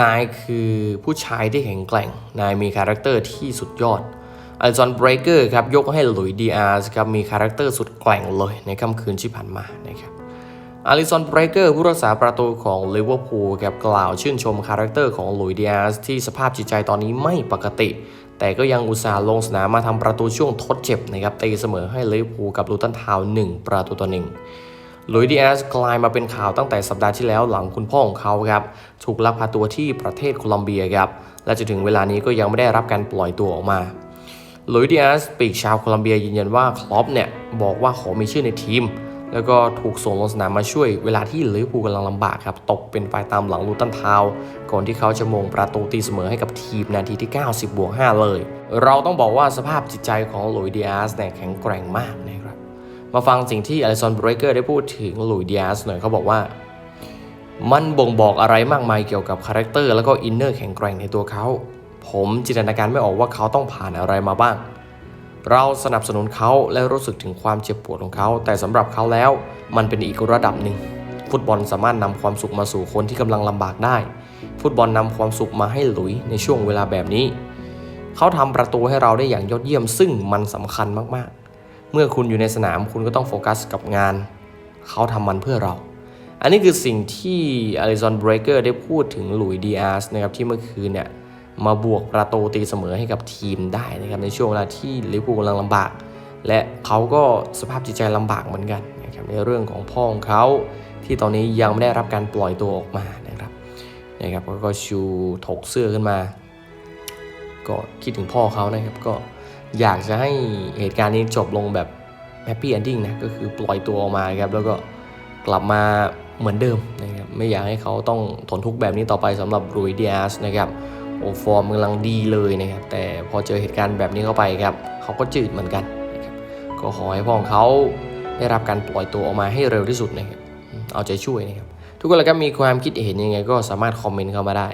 นายคือผู้ชายที่แข็งแกร่ง นายมีคาแรคเตอร์ที่สุดยอดอ l ซอนเบรเกอร์ครับยกให้หลุยดีอาร์สครับมีคาแรคเตอร์สุดแกร่งเลยในค่ำคืนที่ผ่านมานะครับอลิซอนเบรเกอร์ผู้รักษาประตูของลิเวอร์พูลครับกล่าวชื่นชมคาแรคเตอร์ของหลุยดีอาร์สที่สภาพจิตใจตอนนี้ไม่ปกติ แต่ก็ยังอุตส่าห์ลงสนามมาทำประตูช่วงทดเจ็บนะครับตีเสมอให้ลิเวอร์พูลกับลูตันทาวน์หนึ่งประตูต่อหนึ่ง ลุยดีแอสกลายมาเป็นข่าวตั้งแต่สัปดาห์ที่แล้วหลังคุณพ่อของเขาครับถูกลักพาตัวที่ประเทศโคลอมเบียครับและจนถึงเวลานี้ก็ยังไม่ได้รับการปล่อยตัวออกมาลุยดีแอสปีกชาวโคลอมเบียยืนยันว่าคลอปเนี่ยบอกว่าขอมีชื่อในทีม แล้วก็ถูกส่งลงสนามมาช่วยเวลาที่ลิเวอร์พูลกำลังลำบากครับตกเป็นฝ่ายตามหลังลูตันทาวก่อนที่เขาจะมงประตูตีเสมอให้กับทีมนาทีที่ 90บวก5เลย เราต้องบอกว่าสภาพจิตใจของลุยดีแอสเนี่ยแข็งแกร่งมากนะครับ มาฟังสิ่งที่อลิซอนเบรเกอร์ได้พูดถึงหลุยส์ดิอาสหน่อยเขาบอกว่า มันบ่งบอกอะไรมากมายเกี่ยวกับคาแรคเตอร์แล้วก็อินเนอร์แข็งแกร่งในตัวเขา ผมจินตนาการไม่ออกว่าเขาต้องผ่านอะไรมาบ้าง เราสนับสนุนเขาและรู้สึกถึงความเจ็บปวดของเขา แต่สำหรับเขาแล้วมันเป็นอีกระดับหนึ่ง ฟุตบอลสามารถนำความสุขมาสู่คนที่กำลังลำบากได้ ฟุตบอลนำความสุขมาให้หลุยในช่วงเวลาแบบนี้ เขาทำประตูให้เราได้อย่างยอดเยี่ยมซึ่งมันสำคัญมากๆ เมื่อคุณอยู่ในสนามคุณก็ต้องโฟกัสกับงาน เขาทำมันเพื่อเรา อันนี้คือสิ่งที่อลิซอนเบรเกอร์ได้พูดถึงหลุยดีอาร์สนะครับที่เมื่อคืนเนี่ยมาบวกประตูตีเสมอให้กับทีมได้นะครับในช่วงเวลาที่ลิเวอร์พูลกำลังลำบาก และเขาก็สภาพจิตใจลำบากเหมือนกันนะครับในเรื่องของพ่อของเขาที่ตอนนี้ยังไม่ได้รับการปล่อยตัวออกมานะครับนะครับก็ชูถกเสื้อขึ้นมา ก็คิดถึงพ่อเขานะครับก็ อยากจะให้เหตุการณ์นี้จบลงแบบแฮปปี้เอนดิ้งนะก็คือปล่อยตัวออกมาครับแล้วก็กลับมาเหมือนเดิมนะครับไม่อยากให้เขาต้องทนทุกข์แบบนี้ต่อไปสำหรับรุยเดียสนะครับโอฟอร์มกำลังดีเลยนะครับแต่พอเจอเหตุการณ์แบบนี้เข้าไปครับเขาก็จืดเหมือนกันนะครับก็ขอให้พ่อของเขาได้รับการปล่อยตัวออกมาให้เร็วที่สุดนะครับเอาใจช่วยนะครับทุกคนแล้วก็มีความคิดเห็นยังไงก็สามารถคอมเมนต์เข้ามาได้